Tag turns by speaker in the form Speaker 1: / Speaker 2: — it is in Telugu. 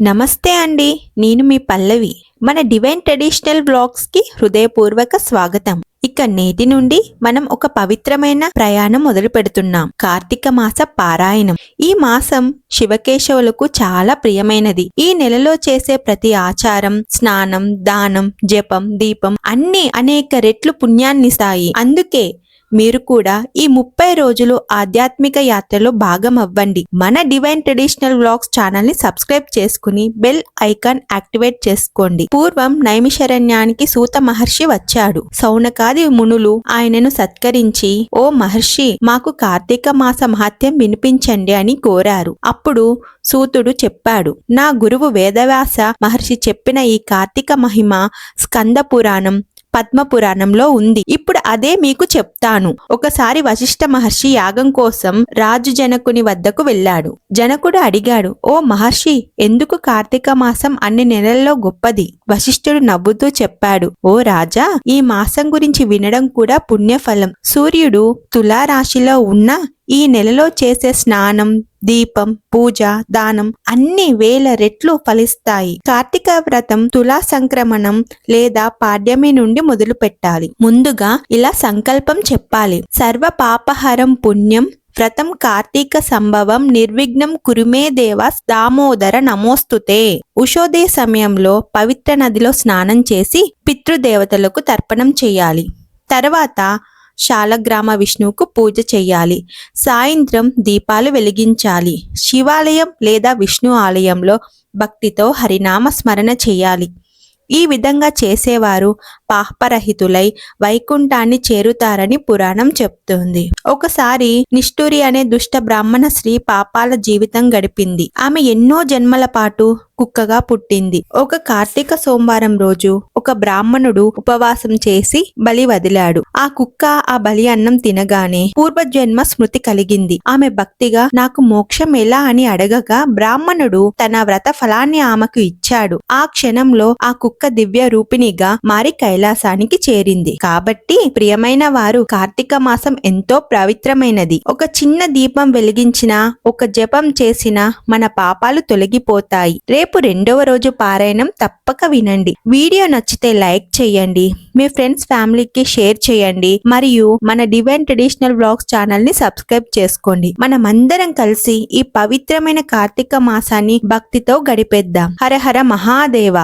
Speaker 1: నమస్తే అండి నేను మీ పల్లవి. మన డివైన్ ట్రెడిషనల్ బ్లాగ్స్కి హృదయపూర్వక స్వాగతం. ఇక నేటి నుండి మనం ఒక పవిత్రమైన ప్రయాణం మొదలు పెడుతున్నాం. కార్తీక మాస పారాయణం. ఈ మాసం శివకేశవులకు చాలా ప్రియమైనది. ఈ నెలలో చేసే ప్రతి ఆచారం స్నానం దానం జపం దీపం అన్ని అనేక రెట్లు పుణ్యాన్నిస్తాయి. అందుకే మీరు కూడా ఈ ముప్పై రోజులు ఆధ్యాత్మిక యాత్రలో భాగం అవ్వండి. మన డివైన్ ట్రెడిషనల్ వ్లాగ్స్ ఛానల్ని సబ్స్క్రైబ్ చేసుకుని బెల్ ఐకాన్ యాక్టివేట్ చేసుకోండి. పూర్వం నైమిషరణ్యానికి సూత మహర్షి వచ్చాడు. సౌనకాది మునులు ఆయనను సత్కరించి ఓ మహర్షి మాకు కార్తీక మాస మహత్యం వినిపించండి అని కోరారు. అప్పుడు సూతుడు చెప్పాడు నా గురువు వేదవ్యాస మహర్షి చెప్పిన ఈ కార్తీక మహిమ స్కంద పురాణం పద్మ పురాణంలో ఉంది. ఇప్పుడు అదే మీకు చెప్తాను. ఒకసారి వశిష్ఠ మహర్షి యాగం కోసం రాజు జనకుని వద్దకు వెళ్ళాడు. జనకుడు అడిగాడు ఓ మహర్షి ఎందుకు కార్తీక మాసం అన్ని నెలల్లో గొప్పది? వశిష్ఠుడు నవ్వుతూ చెప్పాడు ఓ రాజా ఈ మాసం గురించి వినడం కూడా పుణ్యఫలం. సూర్యుడు తులారాశిలో ఉన్న ఈ నెలలో చేసే స్నానం దీపం పూజ దానం అన్ని వేల రెట్లు ఫలిస్తాయి. కార్తీక వ్రతం తులా సంక్రమణం లేదా పాడ్యమి నుండి మొదలు పెట్టాలి. ముందుగా ఇలా సంకల్పం చెప్పాలి. సర్వ పాపహరం పుణ్యం వ్రతం కార్తీక సంభవం నిర్విఘ్నం కురుమే దేవ దామోదర నమోస్తుతే. ఉషోదయ సమయంలో పవిత్ర నదిలో స్నానం చేసి పితృదేవతలకు తర్పణం చేయాలి. తర్వాత శాలగ్రామ విష్ణువుకు పూజ చేయాలి. సాయంత్రం దీపాలు వెలిగించాలి. శివాలయం లేదా విష్ణు ఆలయంలో భక్తితో హరినామ స్మరణ చేయాలి. ఈ విధంగా చేసేవారు పాపరహితులై వైకుంఠాన్ని చేరుతారని పురాణం చెప్తుంది. ఒకసారి నిష్ఠూరి అనే దుష్ట బ్రాహ్మణ స్త్రీ పాపాల జీవితం గడిపింది. ఆమె ఎన్నో జన్మల పాటు కుక్కగా పుట్టింది. ఒక కార్తీక సోమవారం రోజు ఒక బ్రాహ్మణుడు ఉపవాసం చేసి బలి వదిలాడు. ఆ కుక్క ఆ బలి అన్నం తినగానే పూర్వజన్మ స్మృతి కలిగింది. ఆమె భక్తిగా నాకు మోక్షం ఎలా? అని అడగగా బ్రాహ్మణుడు తన వ్రత ఫలాన్ని ఆమెకు ఇచ్చాడు. ఆ క్షణంలో ఆ కుక్క దివ్య రూపిణిగా మారి కైలాసానికి చేరింది. కాబట్టి ప్రియమైన వారు కార్తీక మాసం ఎంతో పవిత్రమైనది. ఒక చిన్న దీపం వెలిగించిన ఒక జపం చేసిన మన పాపాలు తొలగిపోతాయి. రేపు రెండవ రోజు పారాయణం తప్పక వినండి. వీడియో నచ్చితే లైక్ చేయండి. మీ ఫ్రెండ్స్ ఫ్యామిలీకి షేర్ చేయండి. మరియు మన డివైన్ ట్రెడిషనల్ బ్లాగ్స్ ఛానల్ని సబ్స్క్రైబ్ చేసుకోండి. మనమందరం కలిసి ఈ పవిత్రమైన కార్తీక మాసాన్ని భక్తితో గడిపేద్దాం. హర హర మహాదేవ.